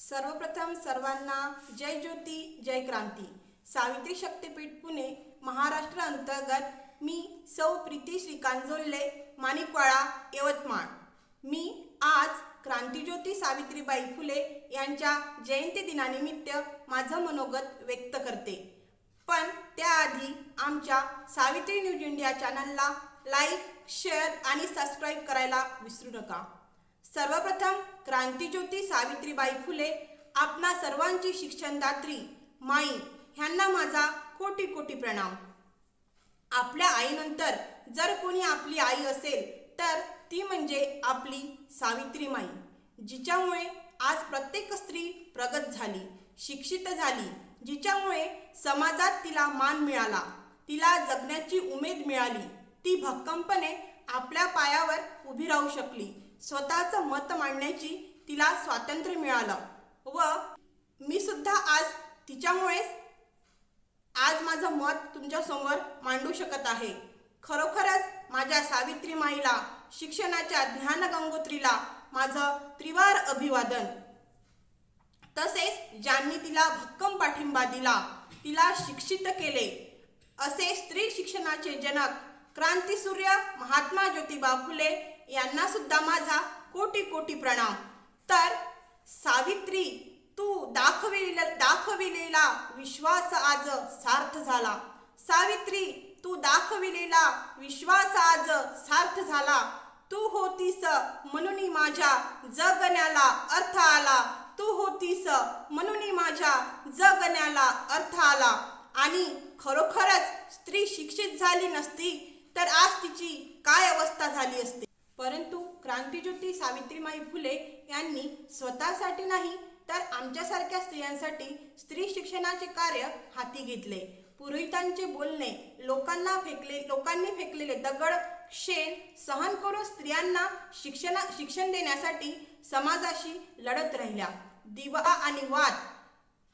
सर्वप्रथम सर्वांना जय ज्योती जय क्रांती. सावित्री शक्तीपीठ पुणे महाराष्ट्र अंतर्गत मी सौ प्रीती श्रीकांत जोल्ले माणिकवाळा यवतमाळ. मी आज क्रांतीज्योती सावित्रीबाई फुले यांच्या जयंती दिनानिमित्त माझं मनोगत व्यक्त करते. पण त्याआधी आमच्या सावित्री न्यूज इंडिया चॅनलला लाईक शेअर आणि सबस्क्राईब करायला विसरू नका. सर्वप्रथम क्रांतीज्योती सावित्रीबाई फुले आपणा सर्वांची शिक्षणदात्री माई ह्यांना माझा कोटी कोटी प्रणाम. आपल्या आईनंतर जर कोणी आपली आई असेल तर ती म्हणजे आपली सावित्री माई जिच्यामुळे आज प्रत्येक स्त्री प्रगत झाली शिक्षित झाली जिच्यामुळे समाजात तिला मान मिळाला तिला जगण्याची उमेद मिळाली ती भक्कमपणे आपल्या पायावर उभी राहू शकली. स्वतःचं मत मांडण्याची तिला स्वातंत्र्य मिळालं. व मी सुद्धा आज तिच्यामुळेच आज माझं मत तुमच्यासमोर मांडू शकत आहे. खरोखरच माझ्या सावित्री माईला शिक्षणाच्या ज्ञान गंगोत्रीला माझं त्रिवार अभिवादन. तसेच ज्यांनी तिला भक्कम पाठिंबा दिला तिला शिक्षित केले असे स्त्री शिक्षणाचे जनक क्रांतीसूर्य महात्मा ज्योतिबा फुले यांना सुद्धा माझा कोटी कोटी प्रणाम. तर सावित्री तू दाखविले दाखविलेला विश्वास आज सार्थ झाला. सावित्री तू दाखविलेला विश्वास आज सार्थ झाला. तू होतीस म्हणून माझ्या जगण्याला अर्थ आला. तू होतीस म्हणून माझ्या जगण्याला अर्थ आला. आणि खरोखरच स्त्री शिक्षित झाली नसती तर आज तिची काय अवस्था झाली असते? परंतु क्रांतीज्योती सावित्रीमाई फुले यांनी स्वतःसाठी नाही तर आमच्यासारख्या स्त्रियांसाठी स्त्री शिक्षणाचे कार्य हाती घेतले. पुरोहितांचे बोलणे लोकांना फेकले लोकांनी फेकलेले दगड शेण सहन करून स्त्रियांना शिक्षण शिक्षण देण्यासाठी समाजाशी लढत राहिल्या. दिवा आणि वाद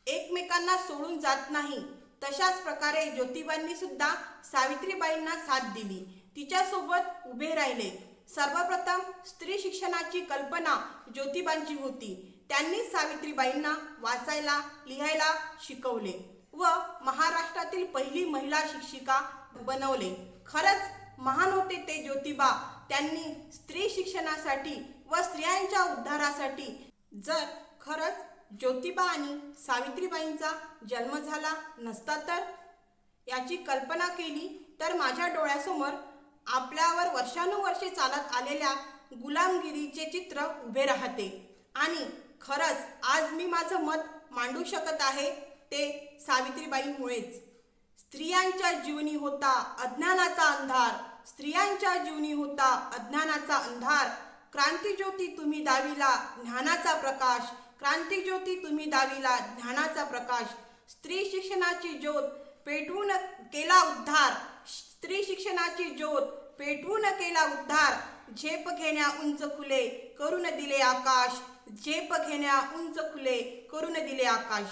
एकमेकांना सोडून जात नाही. तशाच प्रकारे ज्योतिबांनी सुद्धा सावित्रीबाईंना साथ दिली. तिच्यासोबत उभे राहिले. सर्वप्रथम स्त्री शिक्षणाची कल्पना ज्योतिबांची होती. त्यांनी सावित्रीबाईंना वाचायला लिहायला शिकवले व महाराष्ट्रातील पहिली महिला शिक्षिका बनवले. खरंच महान होते ते ज्योतिबा. त्यांनी स्त्री शिक्षणासाठी व स्त्रियांच्या उद्धारासाठी जर खरंच ज्योतिबा आणि सावित्रीबाईंचा जन्म झाला नसता तर? याची कल्पना केली तर माझ्या डोळ्यासमोर आपल्यावर वर्षानुवर्षे चालत आलेल्या गुलामगिरीचे चित्र उभे राहते. आणि खरंच आज मी माझं मत मांडू शकत आहे ते सावित्रीबाईंमुळेच. स्त्रियांच्या जीवनी होता अज्ञानाचा अंधार. स्त्रियांच्या जीवनी होता अज्ञानाचा अंधार. क्रांतीज्योती तुम्ही दाविला ज्ञानाचा प्रकाश. क्रांतीज्योती तुम्ही दाविला ज्ञानाचा प्रकाश स्त्री शिक्षणाची ज्योत पेटवून केला उद्धार स्त्री शिक्षणाची ज्योत पेटवून केला उद्धार. झेप घेण्या उंच खुले करून दिले आकाश झेप घेण्या उंच खुले करून दिले आकाश.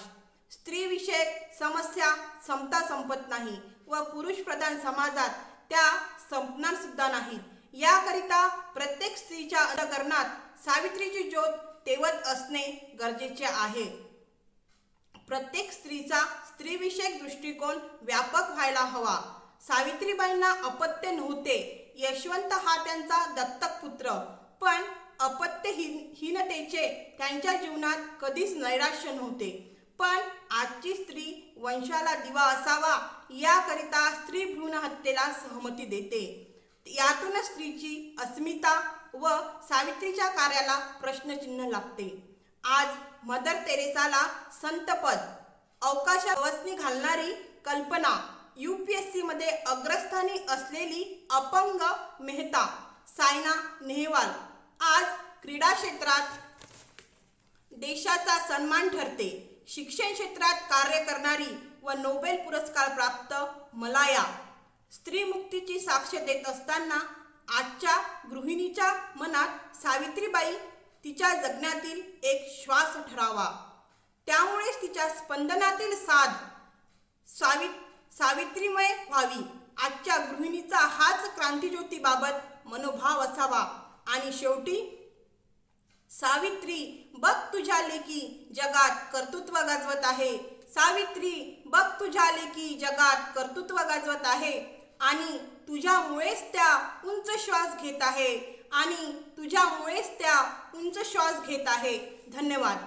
स्त्रीविषयक समस्या संपता संपत नाही व पुरुष प्रधान समाजात त्या संपणार सुद्धा नाहीत. याकरिता प्रत्येक स्त्रीच्या अंतकरणात सावित्रीची ज्योत तेवत असणे गरजेचे आहे. प्रत्येक स्त्रीचा स्त्रीविषयक दृष्टिकोन व्यापक व्हायला हवा. सावित्रीबाईंना अपत्य नव्हते. यशवंत हा त्यांचा दत्तक पुत्र. पण अपत्यहीन हीनतेचे त्यांच्या जीवनात कधीच नैराश्य नव्हते. पण आजची स्त्री वंशाला दिवा असावा याकरिता स्त्री भ्रूण हत्येला सहमती देते. यातून स्त्रीची अस्मिता व सावित्रीच्या कार्याला प्रश्नचिन्ह लागते. आज मदर तेरेसाला संतपद अवकाशवसनी घालणारी कल्पना यू पी एसमध्ये अग्रस्थानी असलेली अपंग मेहता सायना नेहवाल आज क्रीडा क्षेत्रात देशाचा सन्मान ठरते. शिक्षण क्षेत्रात कार्य करणारी व नोबेल पुरस्कार प्राप्त मलाया स्त्री मुक्तीची साक्ष देत असताना आजच्या गृहिणीच्या मनात सावित्रीबाई तिच्या जगण्यातील एक श्वास ठरावा. त्यामुळेच तिच्या स्पंदनातील साध सावि सावित्रीमय व्हावी. आजच्या गृहिणीचा हाच क्रांतीज्योतीबाबत मनोभाव असावा. आणि शेवटी सावित्री बघ तुझ्या लेकी जगात कर्तृत्व गाजवत आहे. सावित्री बघ तुझ्या लेकी जगात कर्तृत्व गाजवत आहे. आणि तुझ्यामुळेच त्या उंच श्वास घेत आहे. आणि तुझ्यामुळेच त्या उंच श्वास घेत आहे. धन्यवाद.